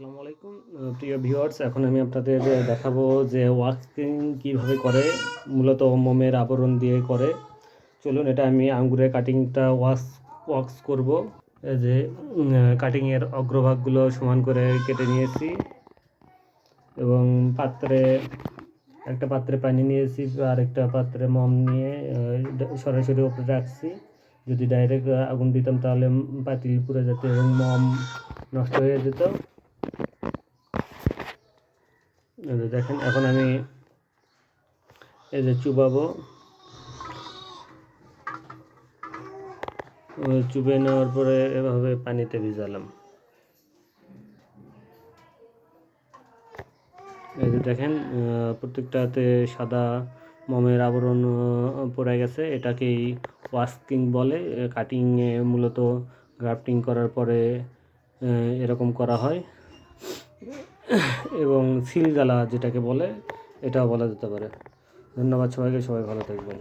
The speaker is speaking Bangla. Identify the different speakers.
Speaker 1: আসসালামু আলাইকুম। প্রিয় ভিউয়ার্স এখন আমি আপনাদের দেখাবো যে ওয়াক্সিং কীভাবে করে, মূলত মোমের আবরণ দিয়ে করে। চলুন, এটা আমি আঙ্গুরের কাটিংটা ওয়াক্স ওয়াক্স করব। যে কাটিংয়ের অগ্রভাগগুলো সমান করে কেটে নিয়েছি। এবং পাত্রে, একটা পাত্রে পানি নিয়েছি, আর একটা পাত্রে মম নিয়ে সরাসরি ওপরে রাখছি। যদি ডাইরেক্ট আগুন দিতাম, তাহলে পাতিল পুড়ে যেত এবং মম নষ্ট হয়ে যেত। দেখেন, এখন আমি এই যে চুবাবো। চুবে নেওয়ার পরে এভাবে পানিতে ভিজালাম। এই যে দেখেন প্রত্যেকটাতে সাদা মমের আবরণ পড়ে গেছে। এটাকেই ওয়াস্কিং বলে। কাটিংয়ে মূলত গ্রাফটিং করার পরে এরকম করা হয়। এবং সিলগালা যেটাকে বলে এটাও বলা যেতে পারে। ধন্যবাদ সবাইকে সবাই ভালো থাকবেন।